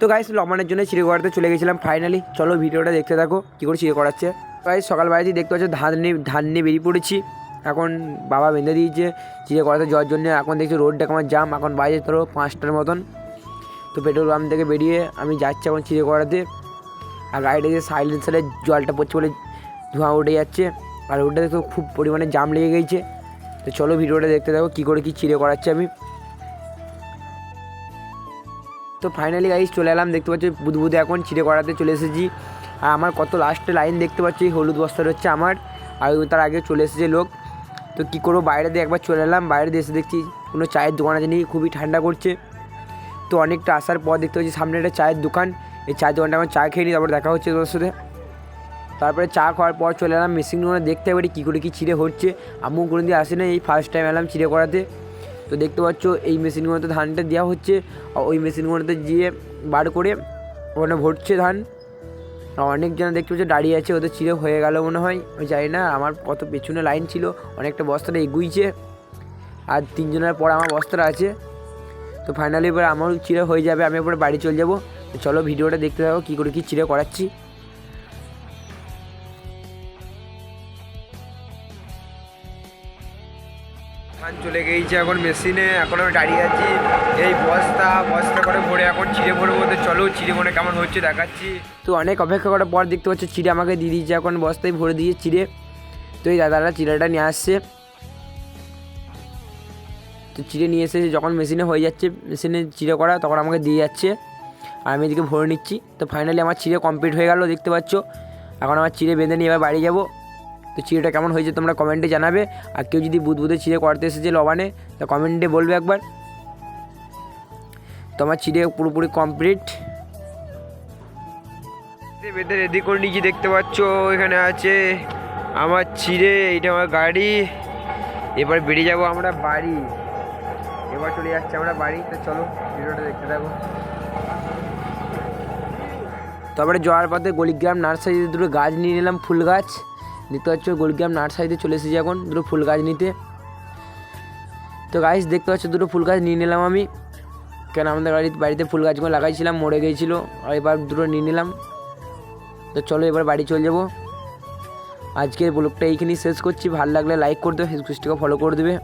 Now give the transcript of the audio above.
তো গাইস লবণের জন্য চিড়ে করাতে চলে গেছিলাম ফাইনালি চলো ভিডিওটা দেখতে থাকো, কী করে চিড়ে করাচ্ছে গাইস সকাল বাড়িতেই দেখতে পাচ্ছ, ধান নিয়ে ধান নিয়ে বেরিয়ে পড়েছি। এখন বাবা বেঁধে দিয়েছে চিড়ে করাতে যাওয়ার জন্য। এখন দেখছি রোডটা কেমন জাম এখন বাইরে ধরো পাঁচটার মতন। তো পেট্রোল পাম্প থেকে বেরিয়ে আমি যাচ্ছি এখন চিড়ে করাতে আর গাড়িটা যে সাইলেন্সারে জলটা পড়ছে বলে ধোঁয়া উঠে যাচ্ছে। আর ওটাতে তো খুব পরিমাণে জাম লেগে গেছে। তো চলো ভিডিওটা দেখতে থাকো, কী করে কী চিড়ে করাচ্ছে আমি। তো ফাইনালি গাইজ চলে এলাম। দেখতে পাচ্ছি বুধবুধে এখন চিড়ে করাতে চলে এসেছি। আর আমার কত লাস্টে লাইন দেখতে পাচ্ছি হলুদ বস্তার হচ্ছে আমার। আর তার আগে চলে এসেছে লোক। তো কী করব, বাইরে দিয়ে একবার চলে এলাম। বাইরে দিয়ে এসে দেখছি কোনো চায়ের দোকান আছে নাকি, খুবই ঠান্ডা করছে। তো অনেকটা আসার পর দেখতে পাচ্ছি, সামনে একটা চায়ের দোকান। এই চায়ের দোকানটা আমার চা খেয়ে নিই, তারপর দেখা হচ্ছে তোর সাথে। তারপরে চা খাওয়ার পর চলে এলাম। মেশিন দেখতে পারি, কী করে কী চিড়ে হচ্ছে। আমিও কোনো দিন আসি না এই ফার্স্ট টাইম এলাম চিড়ে করাতে তো দেখতে পাচ্ছ, এই মেশিনগুলোতে ধানটা দেওয়া হচ্ছে। ওই মেশিনগুলোতে গিয়ে বার করে ওখানে ভরছে ধান। আর অনেকজন দেখতে পাচ্ছ, দাঁড়িয়ে আছে, ওদের চিড়ে হয়ে গেল মনে হয়। আমি জানি না, আমার কত পেছনে লাইন ছিল, অনেকটা বস্তাটা এগুইছে। আর তিনজনের পর আমার বস্তাটা আছে। তো ফাইনালি এবার আমারও চিড়ে হয়ে যাবে, আমি এবার বাড়ি চলে যাব। চলো, ভিডিওটা দেখতে থাকো, কী করে কী চিড়ে করাচ্ছি। ধান চলে গিয়েছে এখন মেশিনে, এখন আমি দাঁড়িয়ে আছি। এই বস্তা বস্তা করে ভরে এখন চিড়ে ভরে বলতে চলো, চিড়ে মনে কেমন হচ্ছে দেখাচ্ছি। তো অনেক অপেক্ষা করার পর দেখতে পাচ্ছ চিড়ে আমাকে দিয়ে দিয়েছে, এখন বস্তায় ভরে দিয়ে চিড়ে। তো এই দাদারা চিড়েটা নিয়ে আসছে। তো চিড়ে নিয়ে এসে যখন মেশিনে হয়ে যাচ্ছে, মেশিনে চিড়ে করা, তখন আমাকে দিয়ে যাচ্ছে। আর আমি এদিকে ভরে নিচ্ছি। তো ফাইনালি আমার চিড়ে কমপ্লিট হয়ে গেল, দেখতে পাচ্ছ। এখন আমার চিড়ে বেঁধে নিয়ে এবার বাড়ি যাব। তো চিড়েটা কেমন হয়েছে তোমরা কমেন্টে জানাবে। আর কেউ যদি বুধবুধে চিড়ে করতে এসেছে লবানে তা কমেন্টে বলবে একবার। তো আমার চিড়ে পুরোপুরি কমপ্লিট বেঁধে রেডি করে নিয়েছি দেখতে পাচ্ছ এখানে আছে আমার চিড়ে এইটা আমার গাড়ি। এবার বেরিয়ে যাব আমরা বাড়ি। এবার চলে যাচ্ছে আমরা বাড়ি তো চলো ভিডিওটা দেখতে থাকো। তারপরে যাওয়ার পথে গলিগ্রাম নার্সারিতে দুটো গাছ নিয়ে নিলাম ফুল গাছ। দেখতে পাচ্ছ গোলগ্রাম নার্সারিতে চলে এসেছি এখন, দুটো ফুল গাছ নিতে। তো গাছ দেখতে পাচ্ছ দুটো ফুল গাছ নিয়ে নিলাম আমি। কেন আমাদের বাড়িতে বাড়িতে ফুল গাছগুলো লাগাইছিলাম, মরে গিয়েছিল আর এবার দুটো নিয়ে নিলাম। তো চলো এবার বাড়ি চলে যাব। আজকের ব্লগটা এইখানেই শেষ করছি, ভালো লাগলে লাইক করে দেবে ফেসবুকটাকে ফলো করে দেবে।